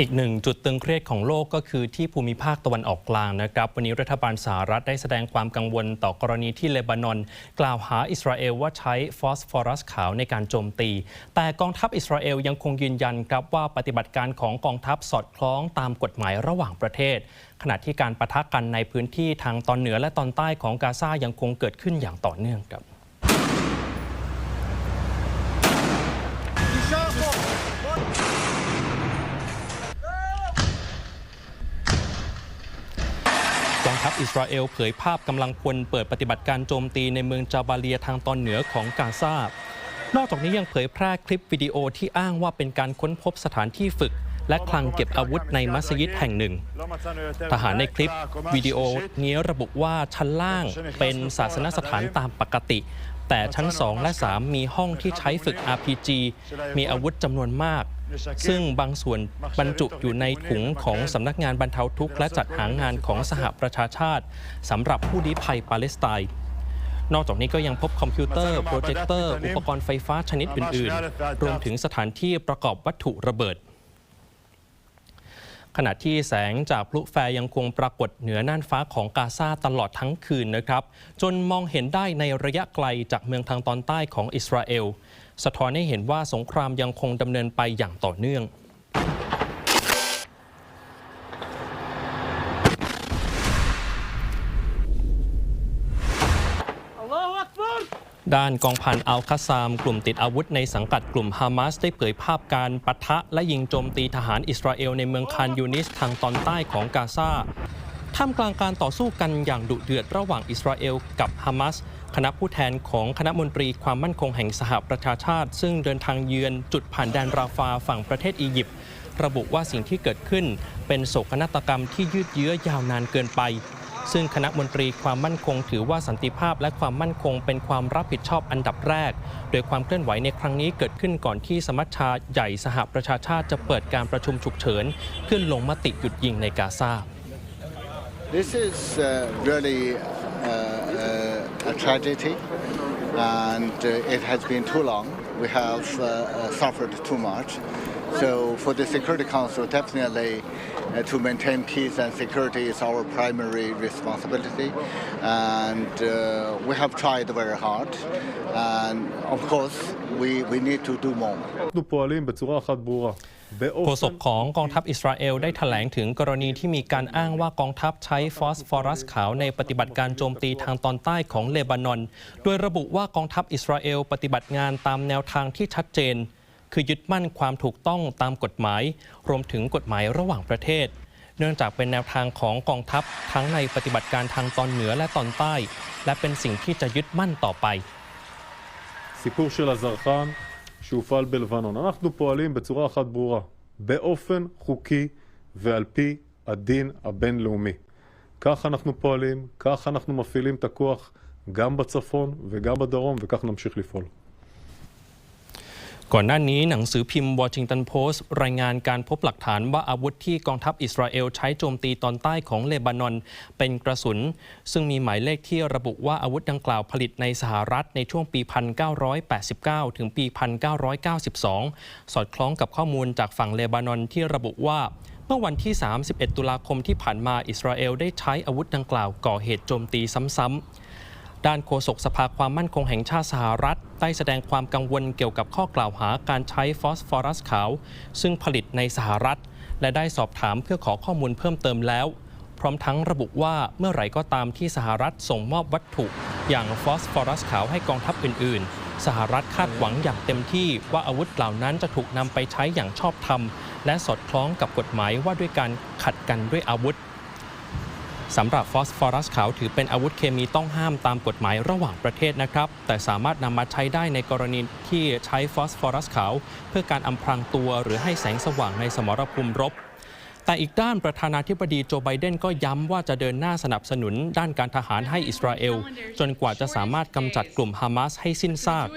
อีกหนึ่งจุดตึงเครียดของโลกก็คือที่ภูมิภาคตะวันออกกลางนะครับ วันนี้รัฐบาลสหรัฐได้แสดงความกังวลต่อกรณีที่เลบานอน กล่าวหาอิสราเอลว่าใช้ฟอสฟอรัสขาวในการโจมตี แต่กองทัพอิสราเอลยังคงยืนยันครับว่าปฏิบัติการของกองทัพสอดคล้องตามกฎหมายระหว่างประเทศ ขณะที่การประทะกันในพื้นที่ทางตอนเหนือและตอนใต้ของกาซายังคงเกิดขึ้นอย่างต่อเนื่องครับัพอิสราเอลเผยภาพกำลังพลเปิดปฏิบัติการโจมตีในเมืองจาบาเลียทางตอนเหนือของกาซานอกจากนี้ยังเผยแพร่คลิปวิดีโอที่อ้างว่าเป็นการค้นพบสถานที่ฝึก และคลังเก็บอาวุธในมัสยิดแห่งหนึ่ง ทหารในคลิปวิดีโอนี้ระบุว่าชั้นล่างเป็นศาสนสถานตามปกติ แต่ชั้น 2 และ 3 มีห้องที่ใช้ฝึก RPG มีอาวุธจำนวนมาก ซึ่งบางส่วนบรรจุอยู่ในถุงของสำนักงานบรรเทาทุกข์และจัดหางานของสหประชาชาติสำหรับผู้ลี้ภัยปาเลสไตน์นอกจากนี้ก็ยังพบคอมพิวเตอร์ โปรเจคเตอร์ อุปกรณ์ไฟฟ้าชนิดอื่น ๆ รวมถึงสถานที่ประกอบวัตถุระเบิด ขณะที่แสงจากพลุแฟร์ยังคงปรากฏเหนือน่านฟ้าของกาซาตลอดทั้งคืนนะครับ จนมองเห็นได้ในระยะไกลจากเมืองทางตอนใต้ของอิสราเอล สะท้อนให้เห็นว่าสงครามยังคงดำเนินไปอย่างต่อเนื่องด้านกองพันอัลคาซาม กลุ่มติดอาวุธในสังกัดกลุ่มฮามาสได้เผยภาพการปะทะและยิงโจมตีทหารอิสราเอลในเมืองคานยูนิสทางตอนใต้ของกาซา ท่ามกลางการต่อสู้กันอย่างดุเดือดระหว่างอิสราเอลกับฮามาสคณะผู้แทนของคณะมนตรีความมั่นคงแห่งสหประชาชาติ ซึ่งเดินทางเยือนจุดผ่านแดนราฟาฝั่งประเทศอียิปต์ระบุว่าสิ่งที่เกิดขึ้น เป็นโศกนาฏกรรมที่ยืดเยื้อยาวนานเกินไป ซึ่งคณะมนตรีความมั่นคงถือว่าสันติภาพและความมั่นคงเป็นความรับผิดชอบอันดับแรก โดยความเคลื่อนไหวในครั้งนี้เกิดขึ้นก่อนที่สมัชชาใหญ่สหประชาชาติจะเปิดการประชุมฉุกเฉินเพื่อลงมติหยุดยิงในกาซา This is uh, really uh, uh, a tragedy, and uh, it has been too long. We have uh, uh, suffered too much. So, for the Security Council, definitely uh, to maintain peace and security is our primary responsibility, and uh, we have tried very hard. And of course, we, we need to do more. אנחנו פועלים בצורה אחת ברורה. โฆษกของกองทัพอิสราเอลได้ถแถลงถึงกรณีที่มีการอ้างว่ากองทัพใช้ฟอสฟอรัสขาวในปฏิบัติการโจมตีทางตอนใต้ของเลบานอน โดยระบุว่ากองทัพอิสราเอลปฏิบัติงานตามแนวทางที่ชัดเจน คือยึดมั่นความถูกต้องตามกฎหมาย รวมถึงกฎหมายระหว่างประเทศ เนื่องจากเป็นแนวทางของกองทัพทั้งในปฏิบัติการทางตอนเหนือและตอนใต้ และเป็นสิ่งที่จะยึดมั่นต่อไป סיפור של הזרחן שהופעל בלבנון. אנחנו פועלים בצורה אחת ברורה, באופן חוקי ועל פי הדין הבינלאומי. כך אנחנו פועלים, כך אנחנו מפעילים את הכוח גם בצפון וגם בדרום, וכך נמשיך לפעול. ก่อนหน้านี้หนังสือพิมพ์วอชิงตันโพสต์รายงานการพบหลักฐานว่าอาวุธที่กองทัพอิสราเอลใช้โจมตีตอนใต้ของเลบานอน เป็นกระสุน ซึ่งมีหมายเลขที่ระบุว่าอาวุธดังกล่าวผลิตในสหรัฐในช่วงปี 1989 ถึงปี 1992 สอดคล้องกับข้อมูลจากฝั่งเลบานอนที่ระบุว่าเมื่อวันที่ 31 ตุลาคมที่ผ่านมาอิสราเอลได้ใช้อาวุธดังกล่าวก่อเหตุโจมตีซ้ำๆ ด้านโฆษกสภาความมั่นคงแห่งชาติสหรัฐ ได้แสดงความกังวลเกี่ยวกับข้อกล่าวหาการใช้ฟอสฟอรัสขาว ซึ่งผลิตในสหรัฐ และได้สอบถามเพื่อขอข้อมูลเพิ่มเติมแล้ว พร้อมทั้งระบุว่าเมื่อไหร่ก็ตามที่สหรัฐส่งมอบวัตถุ อย่างฟอสฟอรัสขาวให้กองทัพอื่น ๆ สหรัฐคาดหวังอย่างเต็มที่ว่าอาวุธเหล่านั้นจะถูกนำไปใช้อย่างชอบธรรม และสอดคล้องกับกฎหมายว่าด้วยการขัดกันด้วยอาวุธ สำหรับฟอสฟอรัสขาวถือเป็นอาวุธเคมีต้องห้ามตามกฎหมายระหว่างประเทศนะครับ แต่สามารถนำมาใช้ได้ในกรณีที่ใช้ฟอสฟอรัสขาว เพื่อการอำพรางตัวหรือให้แสงสว่างในสมรภูมิรบแต่อีกด้านประธานาธิบดีโจไบเดนก็ย้ำว่าจะเดินหน้าสนับสนุนด้านการทหารให้อิสราเอล จนกว่าจะสามารถกำจัดกลุ่มฮามาสให้สิ้นซาก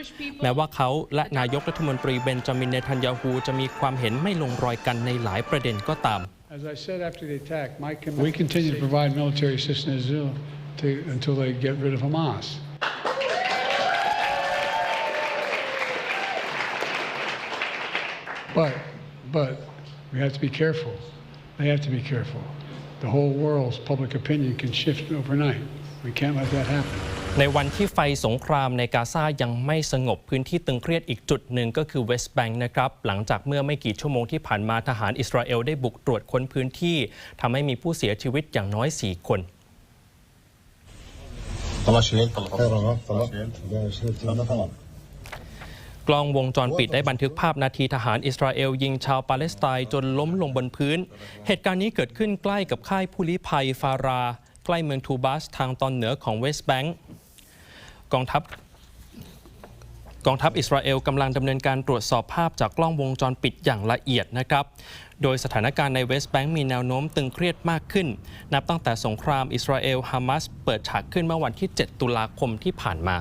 แม้ว่าเขาและนายกรัฐมนตรีเบนจามินเนทันยาฮูจะมีความเห็นไม่ลงรอยกันในหลายประเด็นก็ตาม As I said after the attack, my we continue to provide military assistance to, to, until they get rid of Hamas. But, but We have to be careful. They have to be careful. The whole world's public opinion can shift overnight. We can't let that happen. ในวันที่ไฟสงครามในกาซายังไม่สงบพื้นที่ตึงเครียดอีกจุดหนึ่งก็คือเวสต์แบงค์นะครับ หลังจากเมื่อไม่กี่ชั่วโมงที่ผ่านมาทหารอิสราเอลได้บุกตรวจค้นพื้นที่ทำให้มีผู้เสียชีวิตอย่างน้อย 4 คน กล้องวงจรปิดได้บันทึกภาพนาทีทหารอิสราเอลยิงชาวปาเลสไตน์จนล้มลงบนพื้น เหตุการณ์นี้เกิดขึ้นใกล้กับค่ายผู้ลี้ภัยฟารา ใกล้เมืองทูบัสทางตอนเหนือของเวสต์แบงค์ กองทัพกองทัพอิสราเอลกำลังดำเนินการตรวจสอบภาพจากกล้องวงจรปิดอย่างละเอียดนะครับ โดยสถานการณ์ในเวสต์แบงก์มีแนวโน้มตึงเครียดมากขึ้น นับตั้งแต่สงครามอิสราเอลฮามาสเปิดฉากขึ้นเมื่อวันที่ 7 ตุลาคมที่ผ่านมา